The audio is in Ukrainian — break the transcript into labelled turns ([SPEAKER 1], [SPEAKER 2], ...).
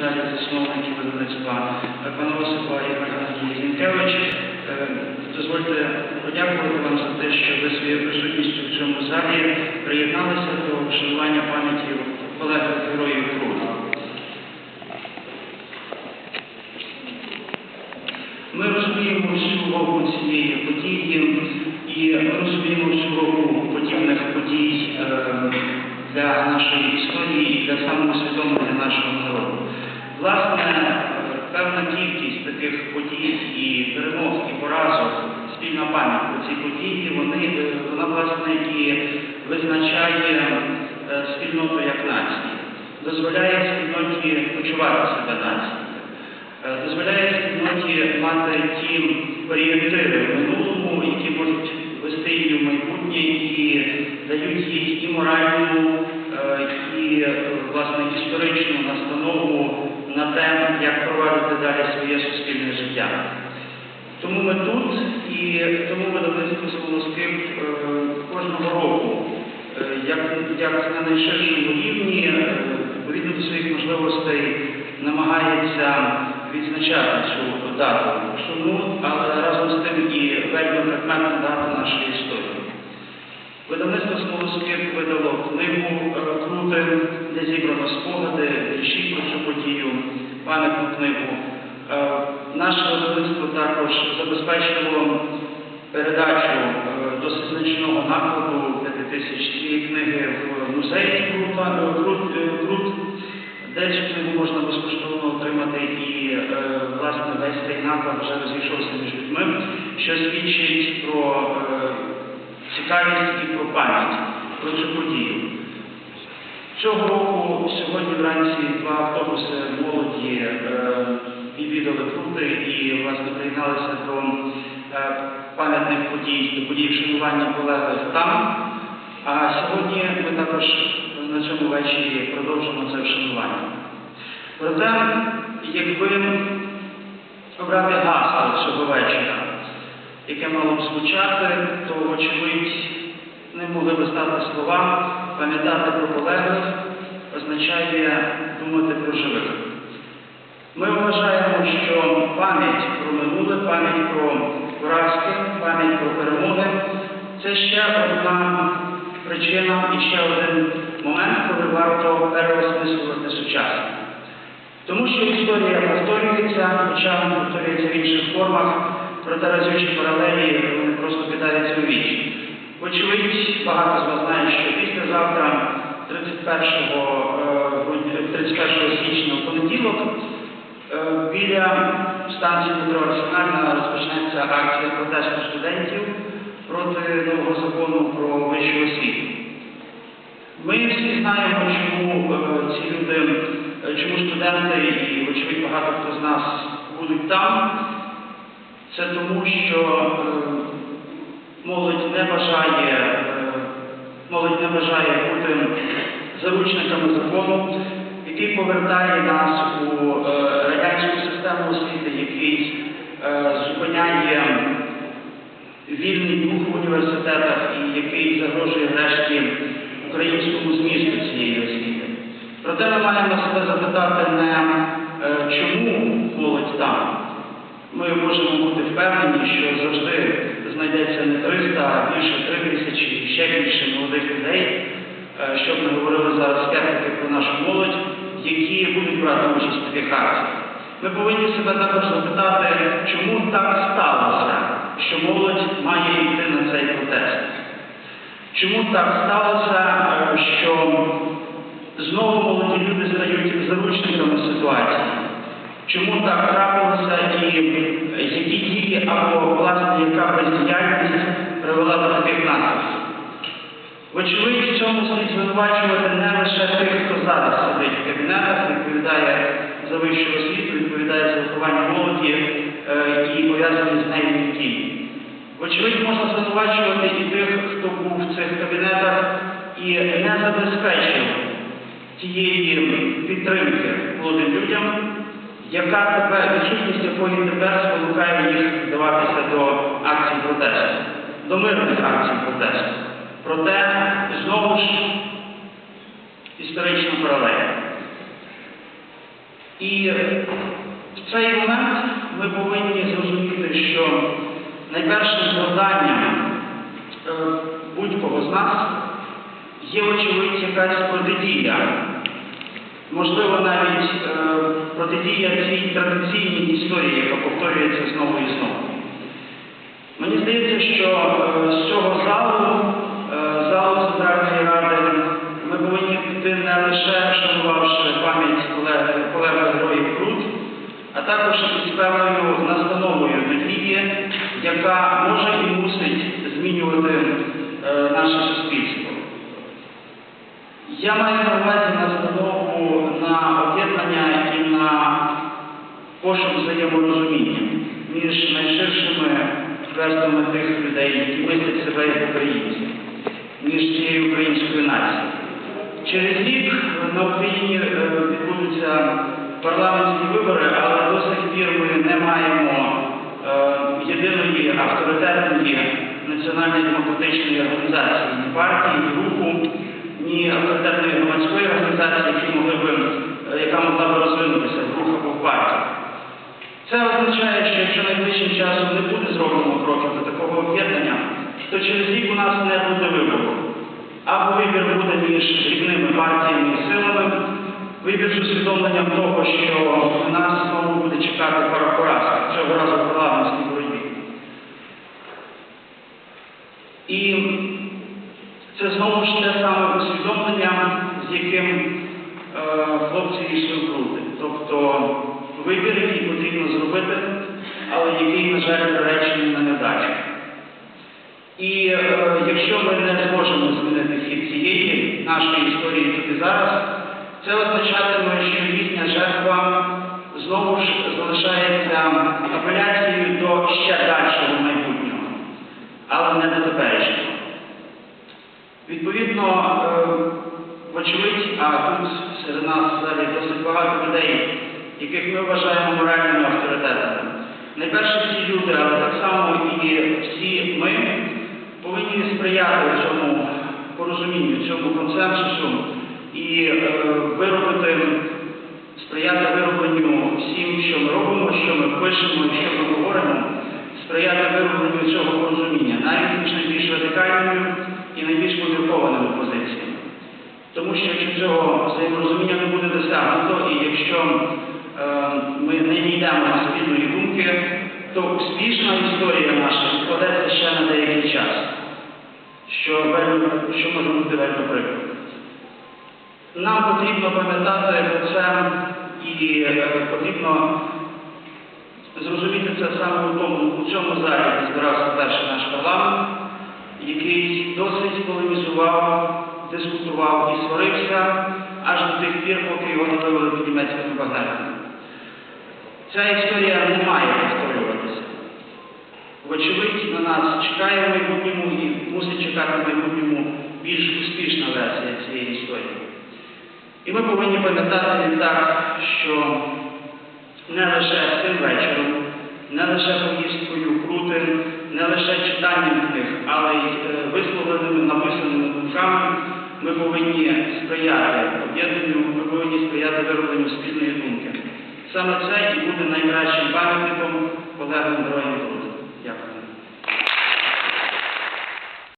[SPEAKER 1] залі засновників видавництва пана Осипа і Геннадій Зінкевич. Е, Дозвольте подякувати вам за те, що ви своєю присутністю в цьому залі приєдналися до вшанування пам'яті полеглих героїв Крут. Ми розуміємо всю вагу цієї події і розуміємо всю вагу подібних подій е, для нашої історії і для самоусвідомлення нашого народу. Власне, певна кількість таких подій і перемог, і поразок, спільна пам'ять про ці події, вони, вона власне і визначає е, спільноту як нації, дозволяє спільноті почувати себе нацією. Е, дозволяє спільноті мати ті орієнтири в минулому, які можуть вести її в майбутнє і дають їй і моральну, е, і власне історичну настанову те, як провадити далі своє суспільне життя. Тому ми тут і тому видавництво «Смолоскип» е, кожного року, е, як, як на найширшому рівні, е, відповідно до своїх можливостей, намагається відзначати цю дату сумну, але разом з тим і вельми предметну дату нашої книгу. Е, Наше видавництво також забезпечило передачу е, досить значного накладу 5 тисяч цієї книги в музей е, Крут, де цю книгу можна безкоштовно отримати і власне весь цей наклад вже розійшовся між людьми, що свідчить про цікавість і про пам'ять про цю подію. Цього року сьогодні вранці два автобуси молоді е, відвідали Крути і власне приєдналися до е, пам'ятних подій, до подій вшанування полеглих там. А сьогодні ми також на цьому вечорі продовжимо це вшанування. Проте, якби обрати гасло цього вечора, яке мало б звучати, то, вочевидь, не могли би стати слова пам'ятати про полеглих означає думати про живих. Ми вважаємо, що пам'ять про минуле, пам'ять про поразки, пам'ять про перемоги це ще одна причина і ще один момент, коли варто переосмислювати сучасне. Тому що історія повторюється, хоча повторюється в інших формах, проте разючі паралелі вони просто кидаються у вічі. Вочевидь, багато з вас знають, що післязавтра, 31 е, 31 січня в понеділок, е, біля станції метро Арсенальна розпочнеться акція протесту студентів проти нового закону про вищу освіту. Ми всі знаємо, чому е, ці люди, е, чому студенти і, вочевидь, багато хто з нас будуть там. Це тому, що молодь не бажає, е, молодь не бажає бути заручниками закону, який повертає нас у е, радянську систему освіти, який е, зупиняє вільний дух в університетах і який загрожує врешті українському змісту цієї освіти. Проте ми маємо себе запитати не чому молодь там. Ми можемо бути впевнені, що завжди знайдеться не 300, а більше 3 тисячі, і ще більше молодих людей, е, щоб ми говорили зараз скептики про нашу молодь, які будуть брати участь в таких акціях. Ми повинні себе також запитати, чому так сталося, що молодь має йти на цей протест. Чому так сталося, е, що знову молоді люди стають заручниками ситуації? Чому так трапилося і які дії або власне яка бездіяльність привела до таких наслідків? Вочевидь, в цьому слід звинувачувати не лише тих, хто зараз сидить в кабінетах, відповідає за вищу освіту, відповідає за виховання молоді е, і пов'язані з нею дії. Вочевидь, можна звинувачувати і тих, хто був в цих кабінетах і не забезпечив тієї підтримки молодим людям, яка тепер, відсутність якої тепер спонукає їх вдаватися до акцій протесту, до мирних акцій протесту. Проте, знову ж, історична паралель. І в цей момент ми повинні зрозуміти, що найпершим завданням е, будь-кого з нас є, очевидь, якась протидія. Можливо, навіть е, протидія цій традиційній історії, яка повторюється знову і знову. Мені здається, що е, з цього залу, е, залу Центральної Ради, ми повинні піти не лише вшанувавши пам'ять колеги, героїв Крут, а також із певною настановою надії, яка може і мусить змінювати е, наше суспільство. Я маю на увазі настанову на об'єднання і на пошук взаєморозуміння між найширшими верствами тих людей, які мислять себе як українці, між цією українською нацією. Через рік на Україні е, відбудуться парламентські вибори, але до сих пір ми не маємо е, єдиної авторитетної національної демократичної організації, партії, ні руху, ні авторитетної громадської організації, які могли би, е, яка могла б розвинутися в рух або в партію. Це означає, що якщо найближчим часом не буде зроблено кроків до такого об'єднання, то через рік у нас не буде вибору. Або вибір буде між дрібними партіями і силами, вибір з усвідомленням того, що нас знову буде чекати пара поразка, цього разу в парламентській боротьбі. І це знову ж те саме усвідомлення, з яким е, хлопці йшли в груди. Тобто вибір, який потрібно зробити, але який, на жаль, приречений на невдачу. І е, якщо ми не зможемо змінити хід цієї нашої історії тут і зараз, це означатиме, що їхня жертва знову ж залишається апеляцією до ще дальшого майбутнього, але не до теперішнього. Відповідно, е, вочевидь, а тут серед нас взагалі досить багато людей, яких ми вважаємо моральними авторитетами. Найперше всі люди, але так само і всі ми повинні сприяти цьому порозумінню, цьому консенсусу і е, виробити, сприяти виробленню всім, що ми робимо, що ми пишемо що ми говоримо, сприяти виробленню цього порозуміння, навіть найбільш радикальними і найбільш поміркованими позиціями. Тому що якщо цього взаєморозуміння не буде досягнуто, і якщо е, ми не дійдемо до спільної думки, то успішна історія наша відкладеться ще на деякий час, що, що може бути вельми прикро. Нам потрібно пам'ятати про це і е, потрібно зрозуміти це саме у тому, у цьому залі, збирався перший наш парламент, який досить полемізував, дискутував і сварився аж до тих пір, поки його не вивели під німецькими багнетами. Ця історія не має повторюватися. Вочевидь, на нас чекає в майбутньому і мусить чекати в майбутньому більш успішна версія цієї історії. І ми повинні пам'ятати відтак, що не лише цим вечором, не лише поїздкою Крутин, не лише читанням книг, але й е, висловленими, написаними думками ми повинні сприяти об'єднанню, ми повинні сприяти виробленню спільної думки. Саме це і буде найкращим пам'ятником полеглим героям.